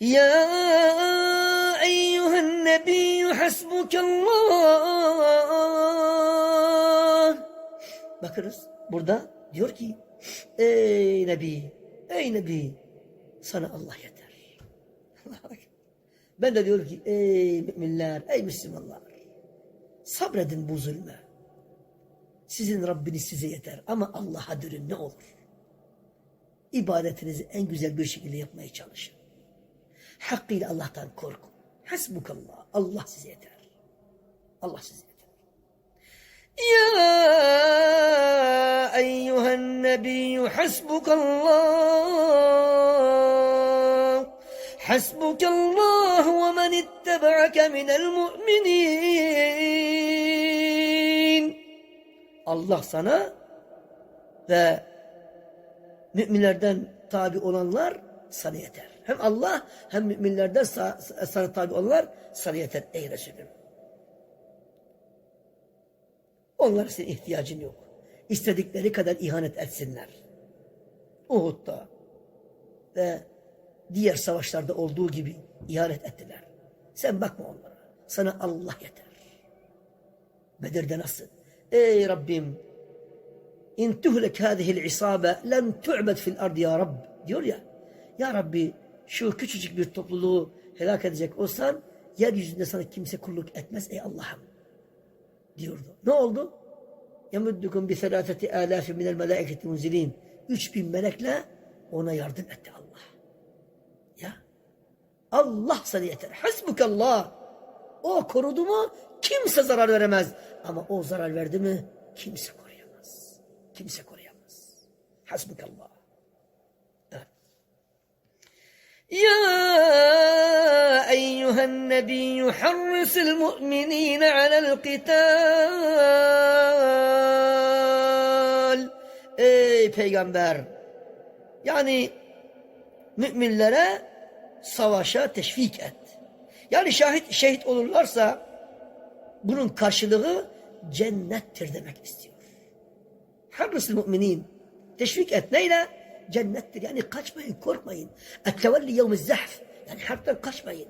يا أيها النبي حسبك الله Bakınız burada diyor ki ey Nebi ey Nebi sana Allah yeter. Allah'a bak. Ben de diyorum ki ey müminler ey Müslümanlar sabredin bu zulme. Sizin Rabbiniz size yeter ama Allah'a dönün ne olur. İbadetinizi en güzel bir şekilde yapmaya çalışın. Hakkıyla Allah'tan korkun. Hasbukallah. Allah size yeter. Allah size yeter. Ya eyyühen nebiyyü hasbukallah. Hasbukallah ve men ittebe'ake minel mu'minin. Allah sana ve müminlerden tabi olanlar sana yeter. Hem Allah hem müminlerden sa- sana tabi olanlar sana ey Resulüm. Onlara senin ihtiyacın yok. İstedikleri kadar ihanet etsinler. Uhud'da ve diğer savaşlarda olduğu gibi ihanet ettiler. Sen bakma onlara. Sana Allah yeter. Bedir'de nasıl? Ey Rabbim İn tuhlek hâzihil isabe len tu'bed fil ardı ya Rab diyor ya. Ya Rabbi şu küçücük bir topluluğu helak edecek olsan yeryüzünde sana kimse kulluk etmez ey Allah'ım diyordu. Ne oldu? Yemuddukum bi selâfeti âlâfi minel melâiketi munzilîn. Üç bin melekle ona yardım etti Allah. Ya. Allah sana yeter. Hasbukallah. O korudu mu kimse zarar veremez. Ama o zarar verdi mi kimse koruyamaz. Kimse koruyamaz. Hasbukallah. Evet. يا أيها النبي حرص المؤمنين على القتال Ey peygamber yani müminlere savaşa teşvik et. Yani şahit şehit olurlarsa bunun karşılığı cennettir demek istiyor. Harrısıl müminin. Teşvik et. Neyle? Cennettir. Yani kaçmayın, korkmayın. Ettevelli yevmi zehf. Yani harpten kaçmayın.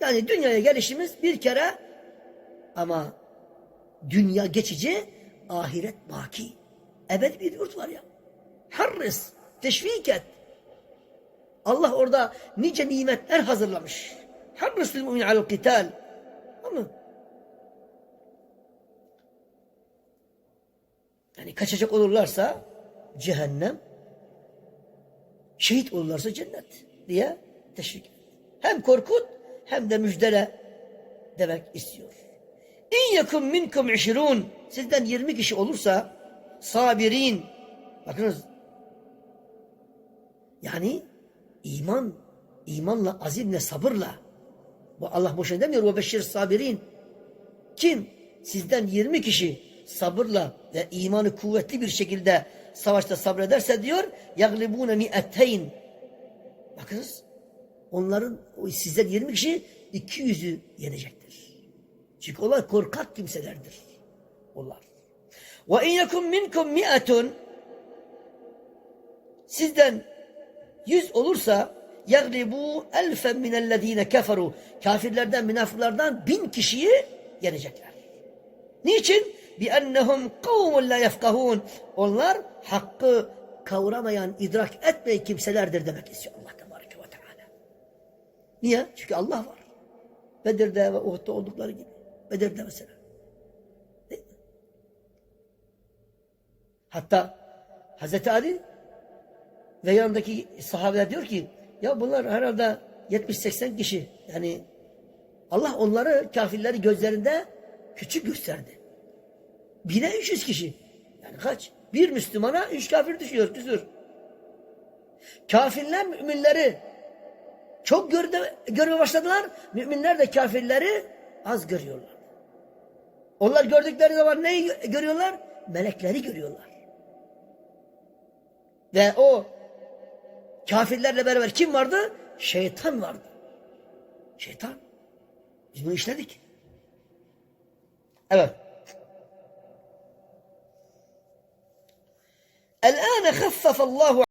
Yani dünyaya gelişimiz bir kere ama dünya geçici, ahiret baki. Ebed bir yurt var ya. Harris, teşvik et. Allah orada nice nimetler hazırlamış. Harris lil mu'min alel kital. Ama yani kaçacak olurlarsa cehennem, şehit olurlarsa cennet diye teşvik. Hem korkut hem de müjdele demek istiyor. İn yakun minkum işirun. Sizden 20 kişi olursa sabirin. Bakınız. Yani iman imanla azimle sabırla. Bu Allah boşuna demiyor. Ve beşir sabirin. Kim? Sizden 20 kişi sabırla ve imanı kuvvetli bir şekilde savaşta sabrederse diyor yaglibune mi'eteyn bakınız onların sizden 20 kişi 200'ü yenecektir. Çünkü onlar korkak kimselerdir. Onlar. Ve in yekun minkum mi'atun sizden 100 olursa yaglibu elfen minellezine keferu kafirlerden münafıklardan bin kişiyi yenecekler. Niçin? Biennehum kavmun la yefkahun. Onlar hakkı kavramayan, idrak etmeyen kimselerdir demek istiyor Allah Tebareke ve Teala. Niye? Çünkü Allah var. Bedir'de ve Uhud'da oldukları gibi. Bedir'de mesela. Hatta Hazreti Ali ve yanındaki sahabeler diyor ki ya bunlar herhalde 70-80 kişi. Yani Allah onları kafirleri gözlerinde küçük gösterdi. Bine 300 kişi. Yani kaç? Bir Müslümana üç kafir düşüyor küsür. Kafirler müminleri çok görde, görmeye başladılar. Müminler de kafirleri az görüyorlar. Onlar gördükleri zaman neyi görüyorlar? Melekleri görüyorlar. Ve o kafirlerle beraber kim vardı? Şeytan vardı. Şeytan. Biz bunu işledik. Evet. Allah